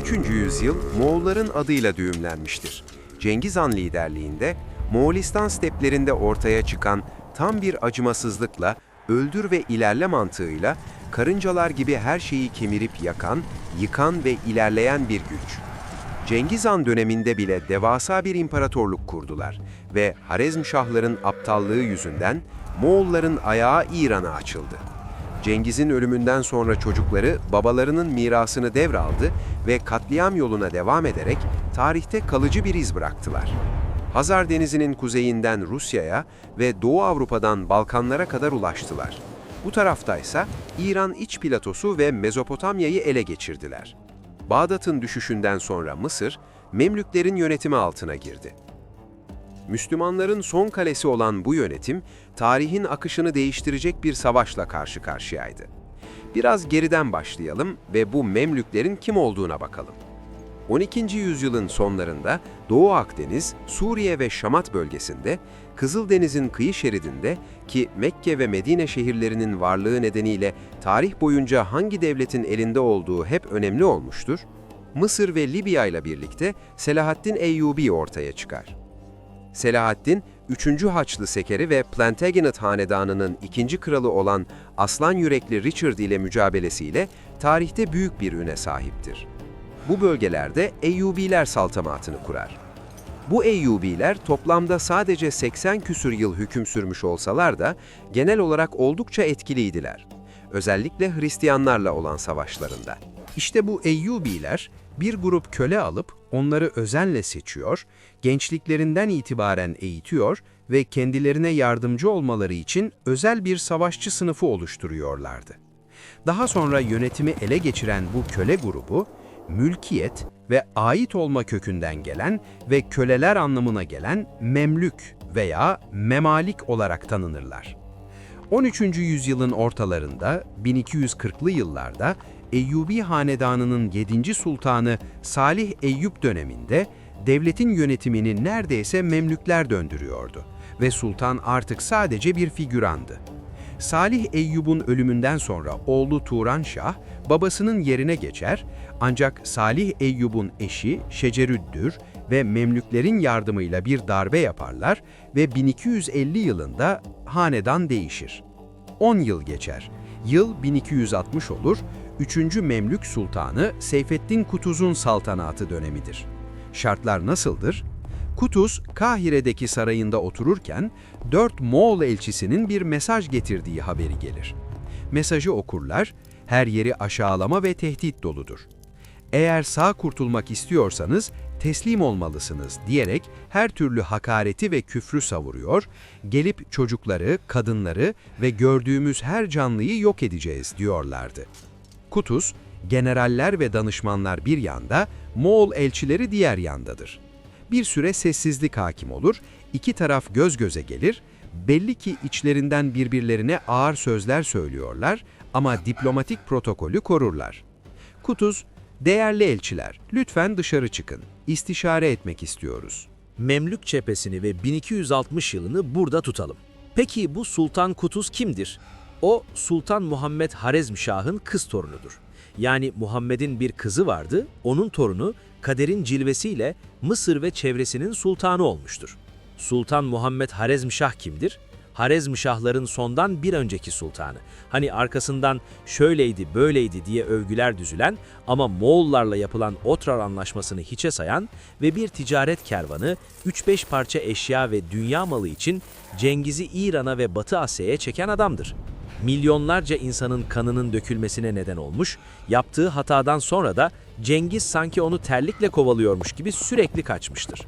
13. yüzyıl Moğolların adıyla düğümlenmiştir. Cengiz Han liderliğinde Moğolistan steplerinde ortaya çıkan tam bir acımasızlıkla, öldür ve ilerle mantığıyla karıncalar gibi her şeyi kemirip yakan, yıkan ve ilerleyen bir güç. Cengiz Han döneminde bile devasa bir imparatorluk kurdular ve Harezmşahların aptallığı yüzünden Moğolların ayağı İran'a açıldı. Cengiz'in ölümünden sonra çocukları babalarının mirasını devraldı ve katliam yoluna devam ederek tarihte kalıcı bir iz bıraktılar. Hazar Denizi'nin kuzeyinden Rusya'ya ve Doğu Avrupa'dan Balkanlara kadar ulaştılar. Bu taraftaysa İran iç platosu ve Mezopotamya'yı ele geçirdiler. Bağdat'ın düşüşünden sonra Mısır, Memlüklerin yönetimi altına girdi. Müslümanların son kalesi olan bu yönetim, tarihin akışını değiştirecek bir savaşla karşı karşıyaydı. Biraz geriden başlayalım ve bu Memlüklerin kim olduğuna bakalım. 12. yüzyılın sonlarında Doğu Akdeniz, Suriye ve Şamat bölgesinde, Kızıldeniz'in kıyı şeridinde ki Mekke ve Medine şehirlerinin varlığı nedeniyle tarih boyunca hangi devletin elinde olduğu hep önemli olmuştur, Mısır ve Libya ile birlikte Selahaddin Eyyubi ortaya çıkar. Selahaddin, 3. Haçlı Sekeri ve Plantagenet hanedanının ikinci kralı olan aslan yürekli Richard ile mücadelesiyle tarihte büyük bir üne sahiptir. Bu bölgelerde Eyyubiler saltanatını kurar. Bu Eyyubiler toplamda sadece 80 küsür yıl hüküm sürmüş olsalar da genel olarak oldukça etkiliydiler. Özellikle Hristiyanlarla olan savaşlarında. İşte bu Eyyubiler bir grup köle alıp onları özenle seçiyor, gençliklerinden itibaren eğitiyor ve kendilerine yardımcı olmaları için özel bir savaşçı sınıfı oluşturuyorlardı. Daha sonra yönetimi ele geçiren bu köle grubu, mülkiyet ve ait olma kökünden gelen ve köleler anlamına gelen memlük veya memalik olarak tanınırlar. 13. yüzyılın ortalarında 1240'lı yıllarda Eyyubi Hanedanı'nın 7. sultanı Salih Eyyub döneminde devletin yönetimini neredeyse Memlükler döndürüyordu ve sultan artık sadece bir figürandı. Salih Eyyub'un ölümünden sonra oğlu Turan Şah babasının yerine geçer ancak Salih Eyyub'un eşi Şecerüddür ve Memlüklerin yardımıyla bir darbe yaparlar ve 1250 yılında hanedan değişir. 10 yıl geçer. Yıl 1260 olur, 3. Memlük Sultanı Seyfettin Kutuz'un saltanatı dönemidir. Şartlar nasıldır? Kutuz, Kahire'deki sarayında otururken dört Moğol elçisinin bir mesaj getirdiği haberi gelir. Mesajı okurlar, her yeri aşağılama ve tehdit doludur. Eğer sağ kurtulmak istiyorsanız teslim olmalısınız diyerek her türlü hakareti ve küfrü savuruyor, gelip çocukları, kadınları ve gördüğümüz her canlıyı yok edeceğiz diyorlardı. Kutuz, generaller ve danışmanlar bir yanda, Moğol elçileri diğer yandadır. Bir süre sessizlik hakim olur, iki taraf göz göze gelir, belli ki içlerinden birbirlerine ağır sözler söylüyorlar ama diplomatik protokolü korurlar. Kutuz, değerli elçiler, lütfen dışarı çıkın, istişare etmek istiyoruz. Memlük cephesini ve 1260 yılını burada tutalım. Peki bu Sultan Kutuz kimdir? O Sultan Muhammed Harezmşah'ın kız torunudur. Yani Muhammed'in bir kızı vardı, onun torunu kaderin cilvesiyle Mısır ve çevresinin sultanı olmuştur. Sultan Muhammed Harezmşah kimdir? Harezmşahların sondan bir önceki sultanı. Hani arkasından şöyleydi böyleydi diye övgüler düzülen ama Moğollarla yapılan Otrar Anlaşması'nı hiçe sayan ve bir ticaret kervanı 3-5 parça eşya ve dünya malı için Cengiz'i İran'a ve Batı Asya'ya çeken adamdır milyonlarca insanın kanının dökülmesine neden olmuş, yaptığı hatadan sonra da Cengiz sanki onu terlikle kovalıyormuş gibi sürekli kaçmıştır.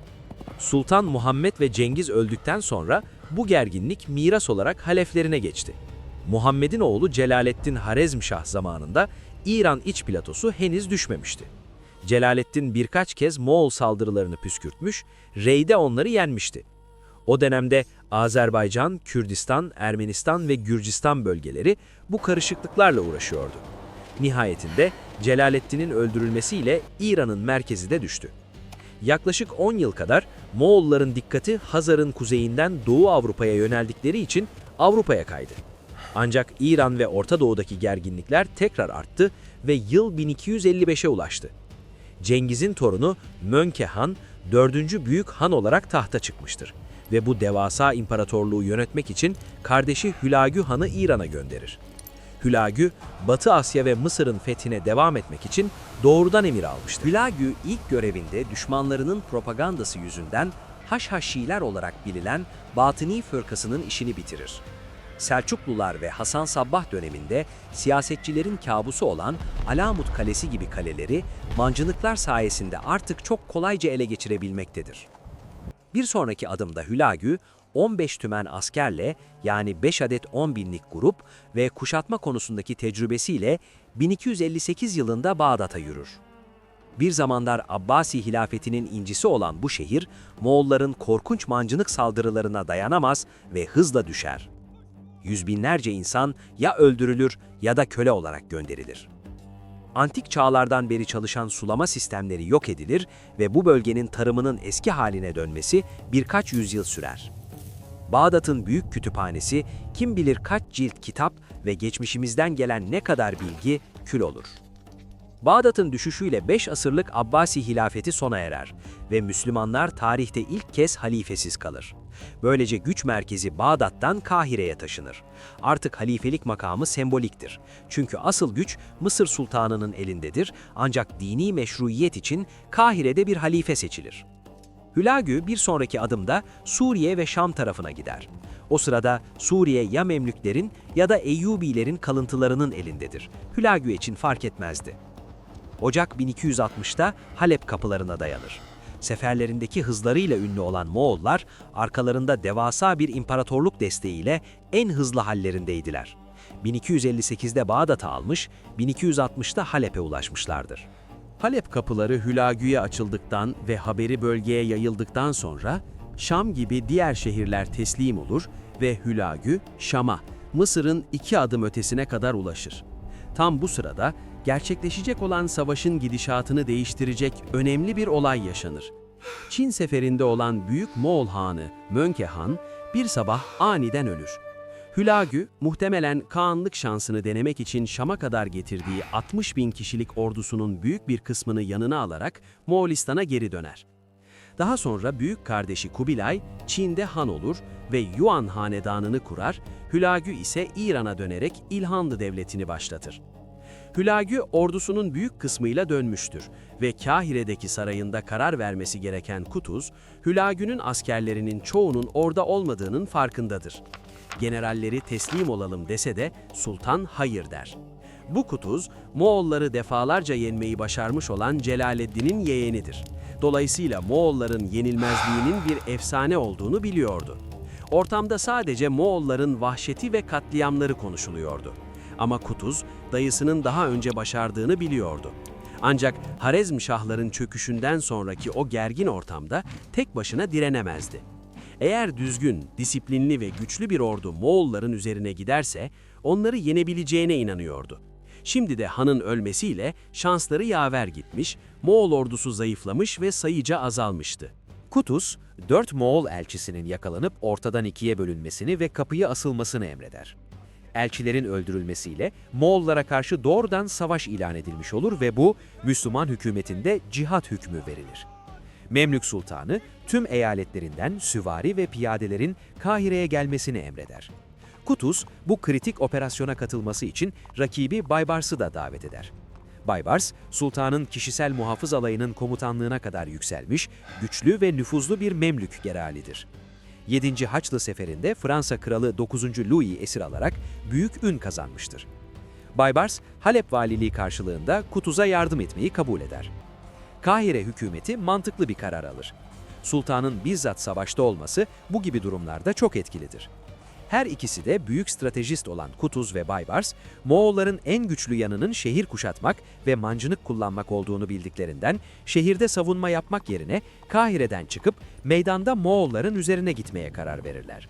Sultan Muhammed ve Cengiz öldükten sonra bu gerginlik miras olarak haleflerine geçti. Muhammed'in oğlu Celaleddin Harezmşah zamanında İran iç platosu henüz düşmemişti. Celaleddin birkaç kez Moğol saldırılarını püskürtmüş, Rey'de onları yenmişti. O dönemde Azerbaycan, Kürdistan, Ermenistan ve Gürcistan bölgeleri bu karışıklıklarla uğraşıyordu. Nihayetinde Celaleddin'in öldürülmesiyle İran'ın merkezi de düştü. Yaklaşık 10 yıl kadar Moğolların dikkati Hazar'ın kuzeyinden Doğu Avrupa'ya yöneldikleri için Avrupa'ya kaydı. Ancak İran ve Orta Doğu'daki gerginlikler tekrar arttı ve yıl 1255'e ulaştı. Cengiz'in torunu Mönke Han, 4. Büyük Han olarak tahta çıkmıştır ve bu devasa imparatorluğu yönetmek için kardeşi Hülagü Han'ı İran'a gönderir. Hülagü, Batı Asya ve Mısır'ın fethine devam etmek için doğrudan emir almıştır. Hülagü ilk görevinde düşmanlarının propagandası yüzünden Haşhaşiler olarak bilinen Batıni fırkasının işini bitirir. Selçuklular ve Hasan Sabbah döneminde siyasetçilerin kabusu olan Alamut Kalesi gibi kaleleri mancınıklar sayesinde artık çok kolayca ele geçirebilmektedir. Bir sonraki adımda Hülagü, 15 tümen askerle yani 5 adet 10 binlik grup ve kuşatma konusundaki tecrübesiyle 1258 yılında Bağdat'a yürür. Bir zamanlar Abbasi hilafetinin incisi olan bu şehir, Moğolların korkunç mancınık saldırılarına dayanamaz ve hızla düşer. Yüz binlerce insan ya öldürülür ya da köle olarak gönderilir. Antik çağlardan beri çalışan sulama sistemleri yok edilir ve bu bölgenin tarımının eski haline dönmesi birkaç yüzyıl sürer. Bağdat'ın büyük kütüphanesi kim bilir kaç cilt kitap ve geçmişimizden gelen ne kadar bilgi kül olur. Bağdat'ın düşüşüyle 5 asırlık Abbasi hilafeti sona erer ve Müslümanlar tarihte ilk kez halifesiz kalır. Böylece güç merkezi Bağdat'tan Kahire'ye taşınır. Artık halifelik makamı semboliktir. Çünkü asıl güç Mısır sultanının elindedir ancak dini meşruiyet için Kahire'de bir halife seçilir. Hülagü bir sonraki adımda Suriye ve Şam tarafına gider. O sırada Suriye ya Memlüklerin ya da Eyyubilerin kalıntılarının elindedir. Hülagü için fark etmezdi. Ocak 1260'ta Halep kapılarına dayanır. Seferlerindeki hızlarıyla ünlü olan Moğollar, arkalarında devasa bir imparatorluk desteğiyle en hızlı hallerindeydiler. 1258'de Bağdat'ı almış, 1260'da Halep'e ulaşmışlardır. Halep kapıları Hülagü'ye açıldıktan ve haberi bölgeye yayıldıktan sonra Şam gibi diğer şehirler teslim olur ve Hülagü Şam'a, Mısır'ın iki adım ötesine kadar ulaşır. Tam bu sırada gerçekleşecek olan savaşın gidişatını değiştirecek önemli bir olay yaşanır. Çin seferinde olan Büyük Moğol Hanı Mönke Han bir sabah aniden ölür. Hülagü muhtemelen Kağanlık şansını denemek için Şam'a kadar getirdiği 60 bin kişilik ordusunun büyük bir kısmını yanına alarak Moğolistan'a geri döner. Daha sonra büyük kardeşi Kubilay Çin'de han olur ve Yuan hanedanını kurar, Hülagü ise İran'a dönerek İlhanlı devletini başlatır. Hülagü ordusunun büyük kısmıyla dönmüştür ve Kahire'deki sarayında karar vermesi gereken Kutuz, Hülagü'nün askerlerinin çoğunun orada olmadığının farkındadır. Generalleri teslim olalım dese de sultan hayır der. Bu Kutuz, Moğolları defalarca yenmeyi başarmış olan Celaleddin'in yeğenidir. Dolayısıyla Moğolların yenilmezliğinin bir efsane olduğunu biliyordu. Ortamda sadece Moğolların vahşeti ve katliamları konuşuluyordu. Ama Kutuz, dayısının daha önce başardığını biliyordu. Ancak Harezm Şahların çöküşünden sonraki o gergin ortamda tek başına direnemezdi. Eğer düzgün, disiplinli ve güçlü bir ordu Moğolların üzerine giderse, onları yenebileceğine inanıyordu. Şimdi de Han'ın ölmesiyle şansları yaver gitmiş, Moğol ordusu zayıflamış ve sayıca azalmıştı. Kutus, dört Moğol elçisinin yakalanıp ortadan ikiye bölünmesini ve kapıya asılmasını emreder. Elçilerin öldürülmesiyle Moğollara karşı doğrudan savaş ilan edilmiş olur ve bu Müslüman hükümetinde cihat hükmü verilir. Memlük Sultanı tüm eyaletlerinden süvari ve piyadelerin Kahire'ye gelmesini emreder. Kutus bu kritik operasyona katılması için rakibi Baybars'ı da davet eder. Baybars, sultanın kişisel muhafız alayının komutanlığına kadar yükselmiş, güçlü ve nüfuzlu bir Memlük generalidir. 7. Haçlı Seferi'nde Fransa Kralı 9. Louis esir alarak büyük ün kazanmıştır. Baybars, Halep valiliği karşılığında Kutuz'a yardım etmeyi kabul eder. Kahire hükümeti mantıklı bir karar alır. Sultanın bizzat savaşta olması bu gibi durumlarda çok etkilidir. Her ikisi de büyük stratejist olan Kutuz ve Baybars, Moğolların en güçlü yanının şehir kuşatmak ve mancınık kullanmak olduğunu bildiklerinden şehirde savunma yapmak yerine Kahire'den çıkıp meydanda Moğolların üzerine gitmeye karar verirler.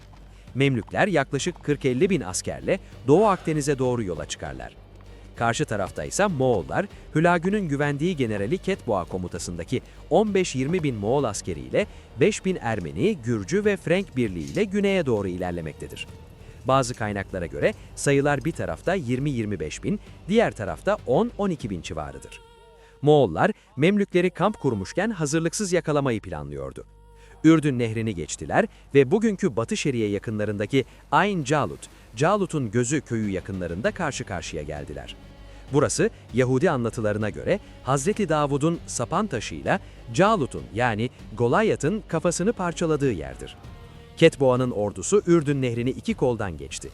Memlükler yaklaşık 40-50 bin askerle Doğu Akdeniz'e doğru yola çıkarlar. Karşı tarafta ise Moğollar, Hülagü'nün güvendiği generali Ketboğa komutasındaki 15-20 bin Moğol askeriyle 5 bin Ermeni, Gürcü ve Frank birliğiyle güneye doğru ilerlemektedir. Bazı kaynaklara göre sayılar bir tarafta 20-25 bin, diğer tarafta 10-12 bin civarıdır. Moğollar, Memlükleri kamp kurmuşken hazırlıksız yakalamayı planlıyordu. Ürdün nehrini geçtiler ve bugünkü Batı Şeriye yakınlarındaki Ayn Calut, Calut'un gözü köyü yakınlarında karşı karşıya geldiler. Burası Yahudi anlatılarına göre Hazreti Davud'un sapan taşıyla Calut'un yani Goliath'ın kafasını parçaladığı yerdir. Ketboğa'nın ordusu Ürdün nehrini iki koldan geçti.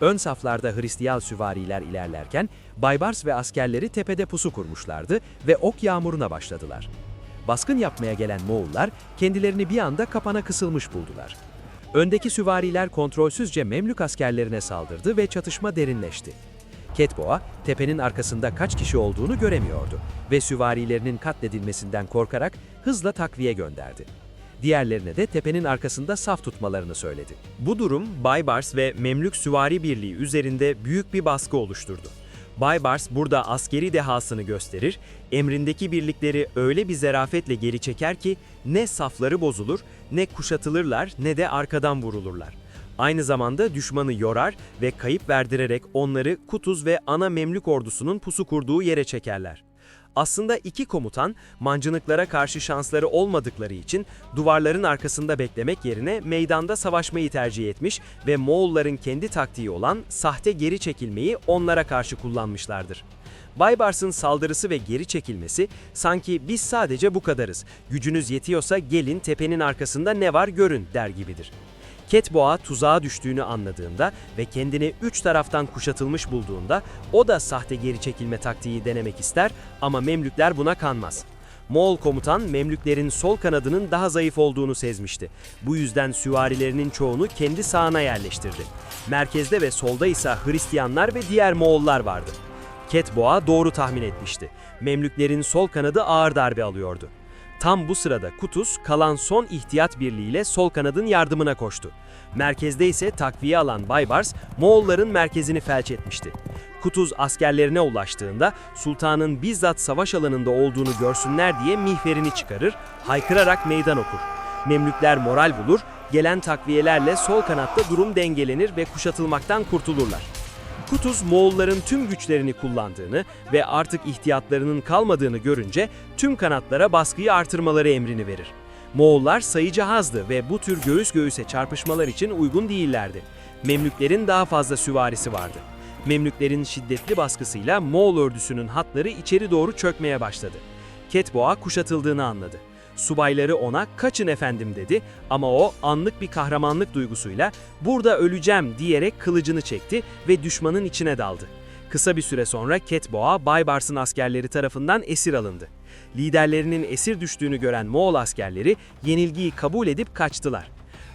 Ön saflarda Hristiyan süvariler ilerlerken Baybars ve askerleri tepede pusu kurmuşlardı ve ok yağmuruna başladılar. Baskın yapmaya gelen Moğollar kendilerini bir anda kapana kısılmış buldular. Öndeki süvariler kontrolsüzce Memlük askerlerine saldırdı ve çatışma derinleşti. Ketboğa, tepenin arkasında kaç kişi olduğunu göremiyordu ve süvarilerinin katledilmesinden korkarak hızla takviye gönderdi. Diğerlerine de tepenin arkasında saf tutmalarını söyledi. Bu durum Baybars ve Memlük Süvari Birliği üzerinde büyük bir baskı oluşturdu. Baybars burada askeri dehasını gösterir, emrindeki birlikleri öyle bir zerafetle geri çeker ki ne safları bozulur, ne kuşatılırlar ne de arkadan vurulurlar. Aynı zamanda düşmanı yorar ve kayıp verdirerek onları Kutuz ve ana Memlük ordusunun pusu kurduğu yere çekerler. Aslında iki komutan mancınıklara karşı şansları olmadıkları için duvarların arkasında beklemek yerine meydanda savaşmayı tercih etmiş ve Moğolların kendi taktiği olan sahte geri çekilmeyi onlara karşı kullanmışlardır. Baybars'ın saldırısı ve geri çekilmesi sanki biz sadece bu kadarız, gücünüz yetiyorsa gelin tepenin arkasında ne var görün der gibidir. Ketboğa tuzağa düştüğünü anladığında ve kendini üç taraftan kuşatılmış bulduğunda o da sahte geri çekilme taktiği denemek ister ama Memlükler buna kanmaz. Moğol komutan Memlüklerin sol kanadının daha zayıf olduğunu sezmişti. Bu yüzden süvarilerinin çoğunu kendi sağına yerleştirdi. Merkezde ve solda ise Hristiyanlar ve diğer Moğollar vardı. Ketboğa doğru tahmin etmişti. Memlüklerin sol kanadı ağır darbe alıyordu. Tam bu sırada Kutus kalan son ihtiyat birliğiyle sol kanadın yardımına koştu. Merkezde ise takviye alan Baybars, Moğolların merkezini felç etmişti. Kutuz askerlerine ulaştığında sultanın bizzat savaş alanında olduğunu görsünler diye mihverini çıkarır, haykırarak meydan okur. Memlükler moral bulur, gelen takviyelerle sol kanatta durum dengelenir ve kuşatılmaktan kurtulurlar. Kutuz Moğolların tüm güçlerini kullandığını ve artık ihtiyatlarının kalmadığını görünce tüm kanatlara baskıyı artırmaları emrini verir. Moğollar sayıca azdı ve bu tür göğüs göğüse çarpışmalar için uygun değillerdi. Memlüklerin daha fazla süvarisi vardı. Memlüklerin şiddetli baskısıyla Moğol ordusunun hatları içeri doğru çökmeye başladı. Ketboğa kuşatıldığını anladı. Subayları ona kaçın efendim dedi ama o anlık bir kahramanlık duygusuyla burada öleceğim diyerek kılıcını çekti ve düşmanın içine daldı. Kısa bir süre sonra Ketboğa Baybars'ın askerleri tarafından esir alındı. Liderlerinin esir düştüğünü gören Moğol askerleri yenilgiyi kabul edip kaçtılar.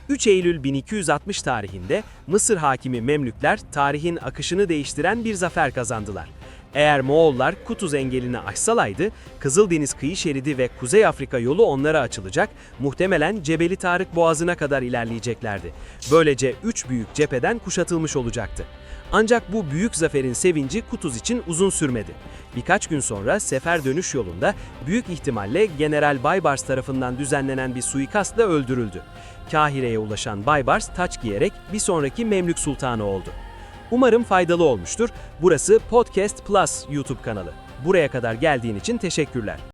3 Eylül 1260 tarihinde Mısır hakimi Memlükler tarihin akışını değiştiren bir zafer kazandılar. Eğer Moğollar Kutuz engelini aşsalaydı, Kızıldeniz kıyı şeridi ve Kuzey Afrika yolu onlara açılacak, muhtemelen Cebeli Tarık Boğazı'na kadar ilerleyeceklerdi. Böylece üç büyük cepheden kuşatılmış olacaktı. Ancak bu büyük zaferin sevinci Kutuz için uzun sürmedi. Birkaç gün sonra sefer dönüş yolunda büyük ihtimalle General Baybars tarafından düzenlenen bir suikastla öldürüldü. Kahire'ye ulaşan Baybars taç giyerek bir sonraki Memlük Sultanı oldu. Umarım faydalı olmuştur. Burası Podcast Plus YouTube kanalı. Buraya kadar geldiğin için teşekkürler.